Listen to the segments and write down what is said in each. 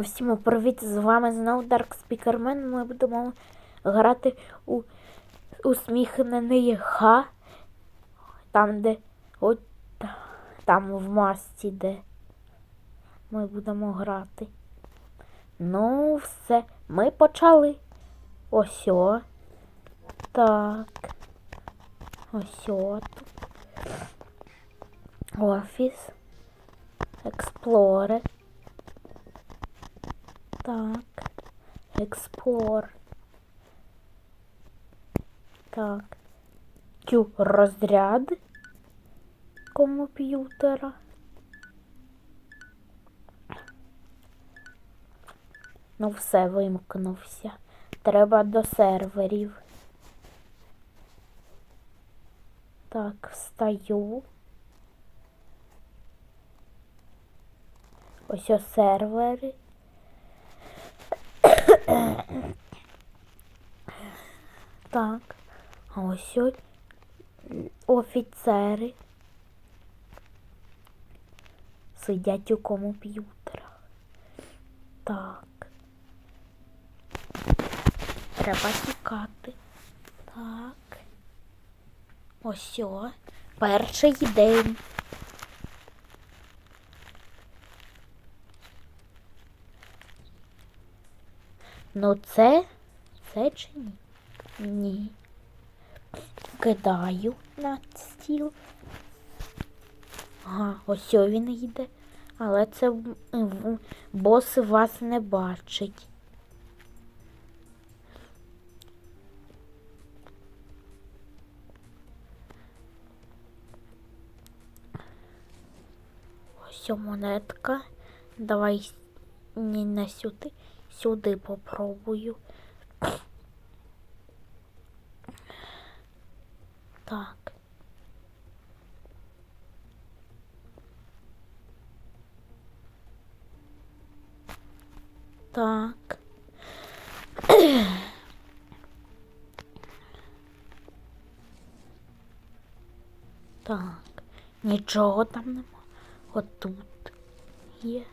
Всім привіт! З вами знову Dark Speakerman. Ми будемо грати у усміхнений Ха. Там, де от там в масці, де ми будемо грати. Ну, все, ми почали. Ось. Так. Ось о. Офіс. Експлорер. Так. Експлор. Так. Тю розряд комп'ютера. Ну, все вимкнувся. Треба до серверів. Так, встаю. Ось о сервери. Так. А ось ось офіцери сидять у комп'ютерах. Так. Треба тікати. Так. Ось о. Перший день. Ну це, це чи ні? Ні. Кидаю на стіл. Ага, ось він йде. Але це бос вас не бачить. Ось монетка. Давай не сюди. Сюди попробую. Так. Так. Так. Нічого там нема. Отут є.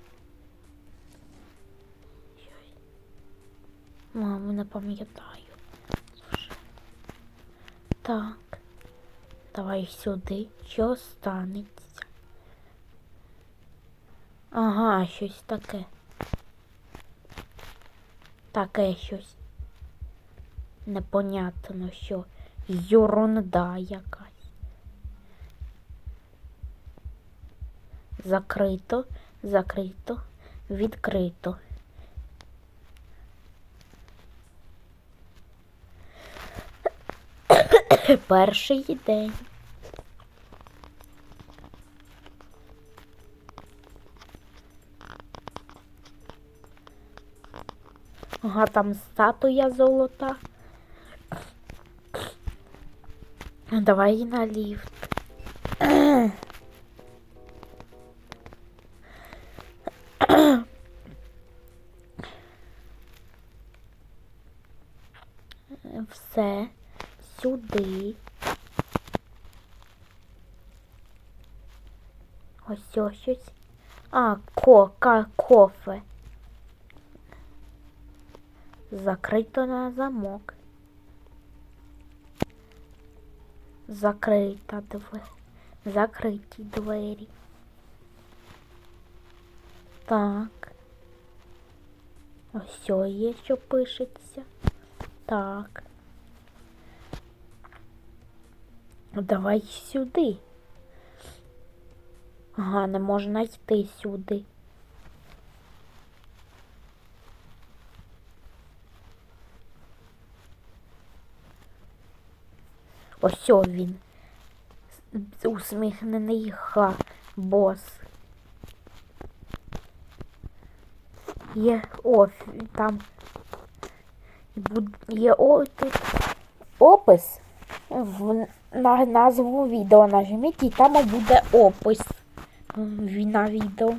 Маму не пам'ятаю. Так. Давай сюди. Що станеться? Ага, щось таке. Таке щось. Непонятно, що ерунда якась. Закрито, закрито, відкрито. Перший день. Ага, там статуя золота. Давай на ліфт. сюди. Ось ось щось. А, кока, кофе. Закрито на замок. Закрита двері. Закриті двері. Так. Ось о є, що пишеться. Так. Давай сюди. Ага, не можна йти сюди. Ось він. Усміхнений ха, бос. Є о, там є о, опис в, на назву відео нажміть і там буде опис на відео.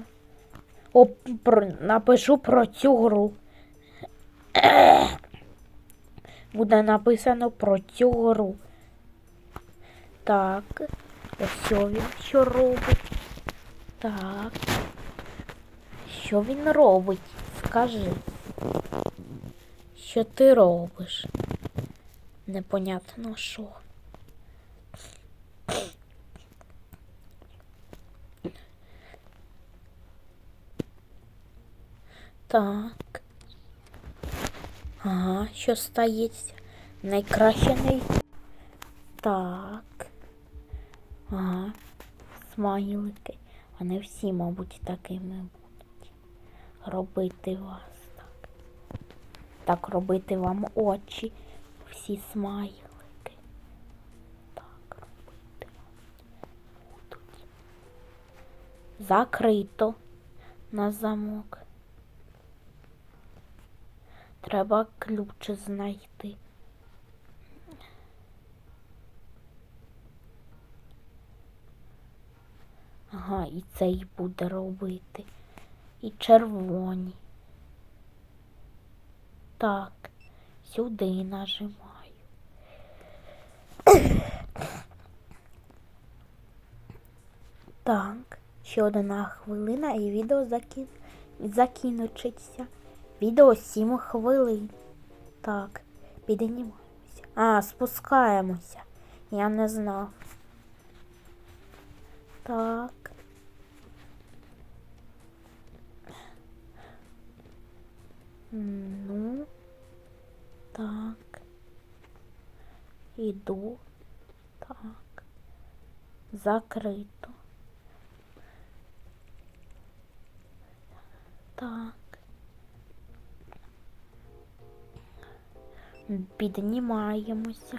Оп, про, напишу про цю гру. Буде написано про цю гру. Так. Що він що робить. Так. Що він робить? скажи, що ти робиш? Непонятно що. Так. Ага, що стається? Найкраще най... Так. Ага. Смайлики. Не всі, мабуть, такими будуть. Робити вас так. Так, робити вам очі. Всі смайлики. Так, робити будуть. Закрито на замок. Треба ключ знайти. Ага, і цей буде робити. І червоні. Так, сюди нажимаю. Так, ще одна хвилина і відео закін... закінчиться. Відео 7 хвилин. Так, піднімаємося. А, спускаємося. Я не знав. Так. Ну. Так. Іду. Так. Закрито. Так. Піднімаємося.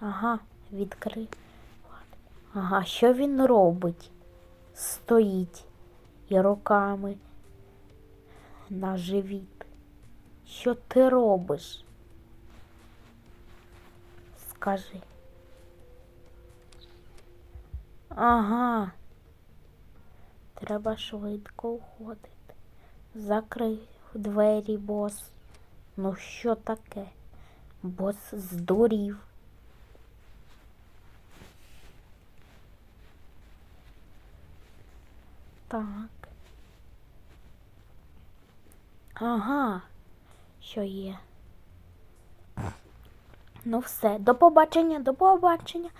Ага, відкрив. Ага, що він робить? Стоїть і руками на живіт. Що ти робиш? Скажи. Ага. Треба швидко уходити. Закрив двері, бос. Ну що таке? Бос здурів. Так. Ага, що є. Ну все, до побачення, до побачення.